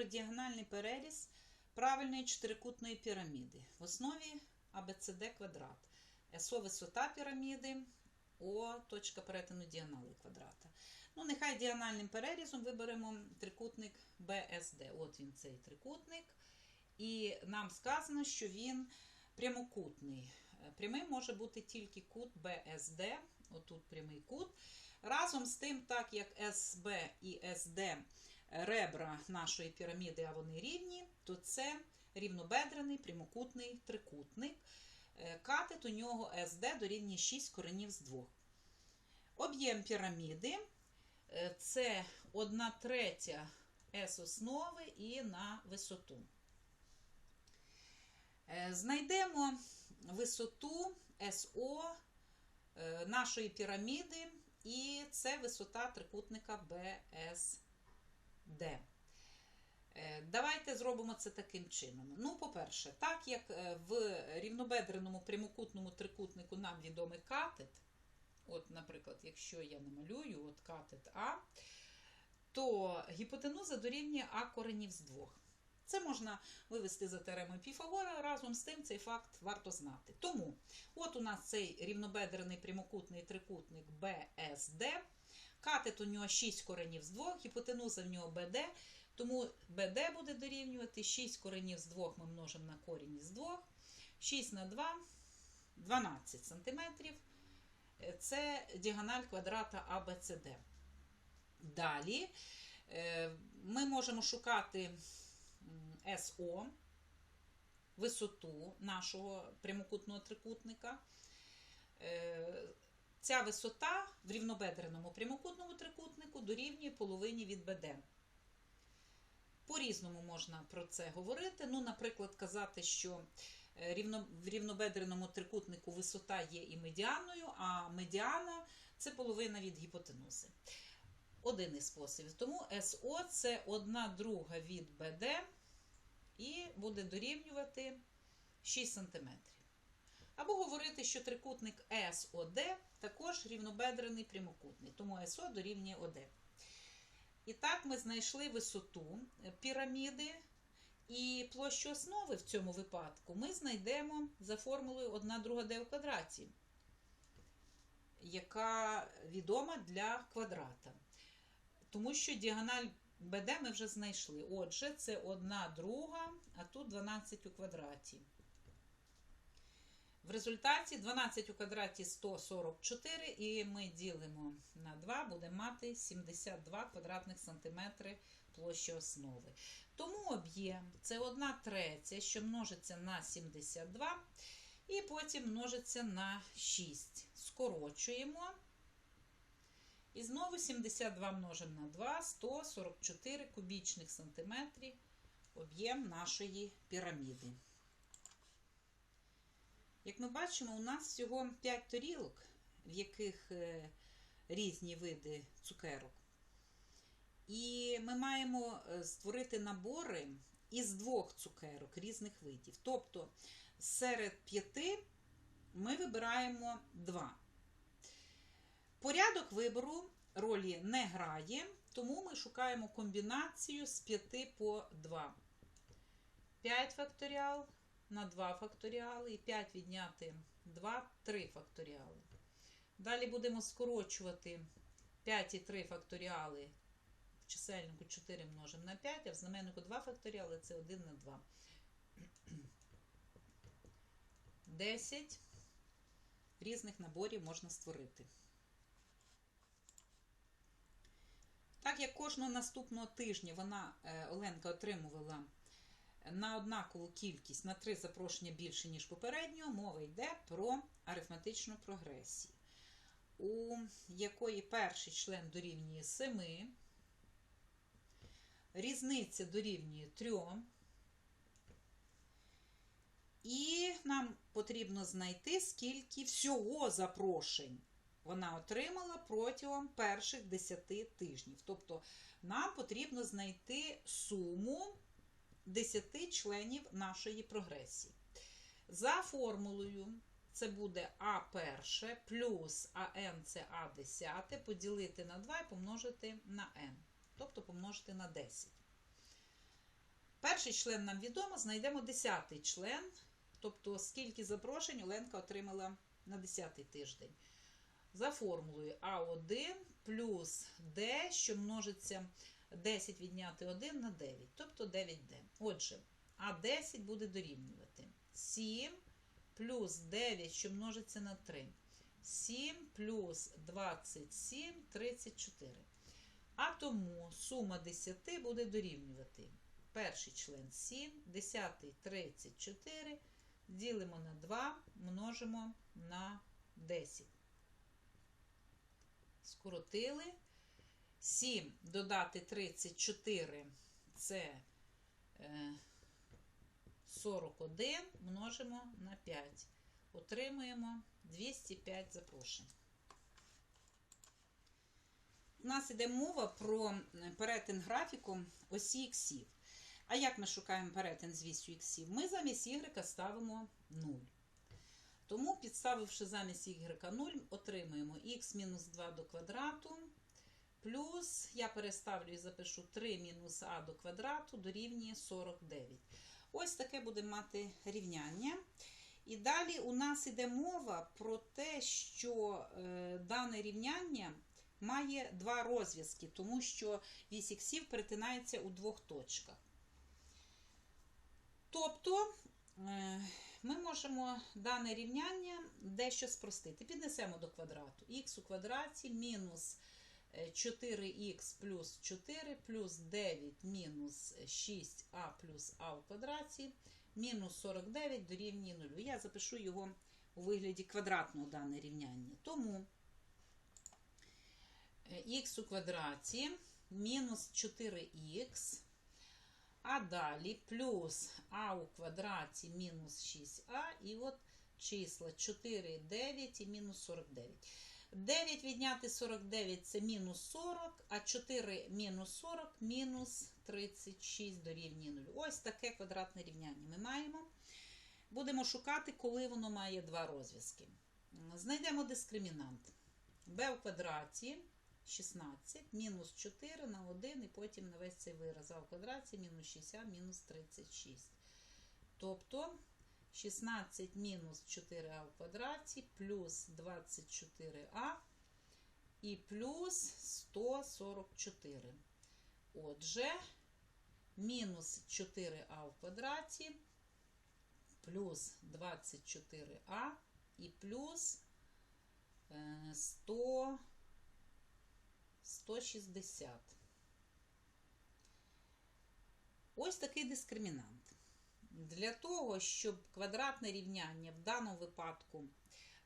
про діагональний переріз правильної чотирикутної піраміди. В основі ABCD квадрат. СО висота піраміди, О точка перетину діагонали квадрата. Ну, нехай діагональним перерізом виберемо трикутник BSD. От він цей трикутник. І нам сказано, що він прямокутний. Прямим може бути тільки кут BSD, отут прямий кут. Разом з тим, так як СБ і СД ребра нашої піраміди, а вони рівні, то це рівнобедрений прямокутний трикутник. Е, Катет у нього СД дорівнює 6 коренів з 2. Об'єм піраміди е, це 1 третя С основи і на висоту. Е, Знайдемо висоту СО нашої піраміди, і це висота трикутника BSD. Е, Давайте зробимо це таким чином. Ну, по-перше, так як е, в рівнобедреному прямокутному трикутнику нам відомий катет, от, наприклад, якщо я намалюю от катет А, то гіпотенуза дорівнює А коренів з двох. Це можна вивести за теоремою Піфагора, разом з тим цей факт варто знати. Тому, от у нас цей рівнобедрений прямокутний трикутник BSD, катет у нього 6 коренів з 2, гіпотенуза в нього BD, тому BD буде дорівнювати 6 коренів з 2 ми множимо на корінь із 2, 6 на 2 12 см. Це діагональ квадрата ABCD. Далі е, ми можемо шукати СО, висоту нашого прямокутного трикутника. Ця висота в рівнобедреному прямокутному трикутнику дорівнює половині від БД. По-різному можна про це говорити. Ну, наприклад, казати, що е, в рівнобедреному трикутнику висота є і медіаною, а медіана це половина від гіпотенузи. Один із способів. Тому СО це одна друга від БД і буде дорівнювати 6 см. Або говорити, що трикутник СОД також рівнобедрений прямокутний, тому СО дорівнює ОД. І так ми знайшли висоту піраміди і площу основи в цьому випадку ми знайдемо за формулою 1 друга d в квадраті, яка відома для квадрата. Тому що діагональ BD ми вже знайшли. Отже, це 1 друга, а тут 12 у квадраті. В результаті 12 у квадраті 144, і ми ділимо на 2, будемо мати 72 квадратних сантиметри площі основи. Тому об'єм це 1 третя, що множиться на 72, і потім множиться на 6. Скорочуємо. І знову 72 множимо на 2, 144 кубічних сантиметрів об'єм нашої піраміди. Як ми бачимо, у нас всього 5 тарілок, в яких е, різні види цукерок. І ми маємо е, створити набори із двох цукерок різних видів. Тобто серед п'яти ми вибираємо два. Порядок вибору ролі не грає, тому ми шукаємо комбінацію з 5 по 2. 5 факторіал на 2 факторіали і 5 відняти 2, 3 факторіали. Далі будемо скорочувати 5 і 3 факторіали. В чисельнику 4 множимо на 5, а в знаменнику 2 факторіали це 1 на 2. 10 різних наборів можна створити. Так як кожного наступного тижня вона, е, Оленка, отримувала на однакову кількість на 3 запрошення більше, ніж попереднього, мова йде про арифметичну прогресію, у якої перший член дорівнює 7, різниця дорівнює 3, і нам потрібно знайти, скільки всього запрошень вона отримала протягом перших 10 тижнів. Тобто нам потрібно знайти суму 10 членів нашої прогресії. За формулою це буде А перше плюс АН це А десяте, поділити на 2 і помножити на N. Тобто помножити на 10. Перший член нам відомо, знайдемо десятий член, тобто скільки запрошень Оленка отримала на 10 тиждень. За формулою А1 плюс D, що множиться 10 відняти 1 на 9, тобто 9D. Отже, А10 буде дорівнювати 7 плюс 9, що множиться на 3. 7 плюс 27 34. А тому сума 10 буде дорівнювати. Перший член 7, 10 34, ділимо на 2, множимо на 10. Скоротили. 7 додати 34 це е, 41, множимо на 5. Отримуємо 205 запрошень. У нас йде мова про перетин графіком осі іксів. А як ми шукаємо перетин з вісю іксів? Ми замість y ставимо 0. Тому, підставивши замість y 0, отримуємо х мінус 2 до квадрату. Плюс я переставлю і запишу 3 мінус а до квадрату дорівнює 49. Ось таке буде мати рівняння. І далі у нас йде мова про те, що е, дане рівняння має два розв'язки, тому що вісь іксів перетинається у двох точках. Тобто е, ми можемо дане рівняння дещо спростити. Піднесемо до квадрату. х у квадраті мінус 4х плюс 4 плюс 9 мінус 6а плюс а у квадраті мінус 49 дорівнює 0. Я запишу його у вигляді квадратного дане рівняння. Тому х у квадраті мінус 4х, а далі плюс а у квадраті мінус 6а, і от числа 4, 9 і мінус 49. 9 відняти 49 це мінус 40, а 4 мінус 40 мінус 36 дорівнює 0. Ось таке квадратне рівняння ми маємо. Будемо шукати, коли воно має два розв'язки. Знайдемо дискримінант. b в квадраті 16, мінус 4 на 1, і потім на весь цей вираз а в квадраті мінус 6а мінус 36. Тобто 16 мінус 4а в квадраті плюс 24а і плюс 144. Отже, мінус 4а в квадраті плюс 24а і плюс 100, 160. Ось такий дискримінант. Для того, щоб квадратне рівняння в даному випадку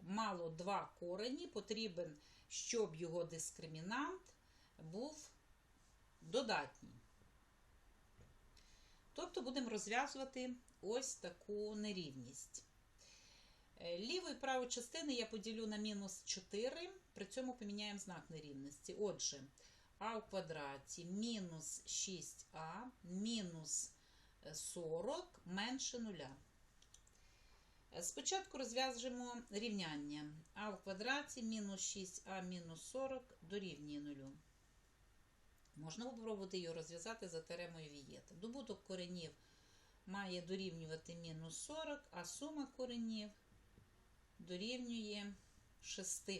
мало два корені, потрібен, щоб його дискримінант був додатній. Тобто будемо розв'язувати ось таку нерівність. Ліву і праву частини я поділю на мінус 4, при цьому поміняємо знак нерівності. Отже, а в квадраті мінус 6а мінус 40 менше нуля. Спочатку розв'яжемо рівняння а в квадраті мінус 6а мінус 40 дорівнює нулю. Можна попробувати його розв'язати за теремою Вієта. Добуток коренів має дорівнювати мінус 40, а сума коренів дорівнює 6.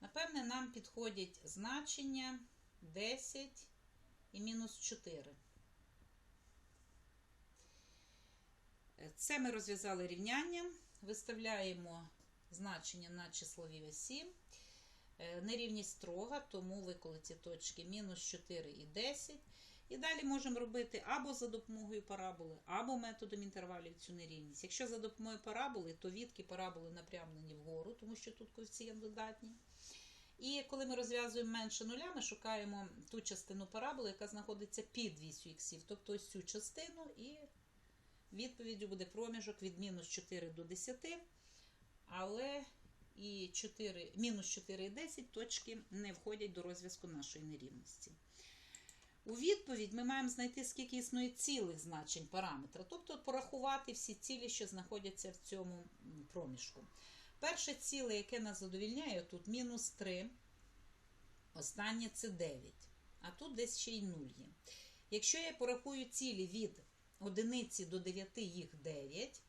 Напевне, нам підходять значення 10 і мінус 4. Це ми розв'язали рівняння, виставляємо значення на числовій осі. Нерівність строга, тому виколиті точки мінус 4 і 10. І далі можемо робити або за допомогою параболи, або методом інтервалів цю нерівність. Якщо за допомогою параболи, то відки параболи напрямлені вгору, тому що тут коефіцієнт додатній. І коли ми розв'язуємо менше нуля, ми шукаємо ту частину параболи, яка знаходиться під вісю іксів, тобто ось цю частину, і відповіддю буде проміжок від мінус 4 до 10, але і 4, мінус 4 і 10 точки не входять до розв'язку нашої нерівності. У відповідь ми маємо знайти, скільки існує цілих значень параметра, тобто порахувати всі цілі, що знаходяться в цьому проміжку. Перше ціле, яке нас задовільняє, тут мінус 3, останнє це 9, а тут десь ще й 0 є. Якщо я порахую цілі від одиниці до 9, їх 9.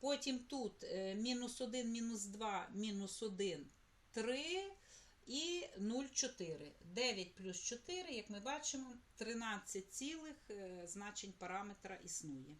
Потім тут е, мінус 1, мінус 2, мінус 1, 3 і 0,4. 9 плюс 4, як ми бачимо, 13 цілих е, значень параметра існує.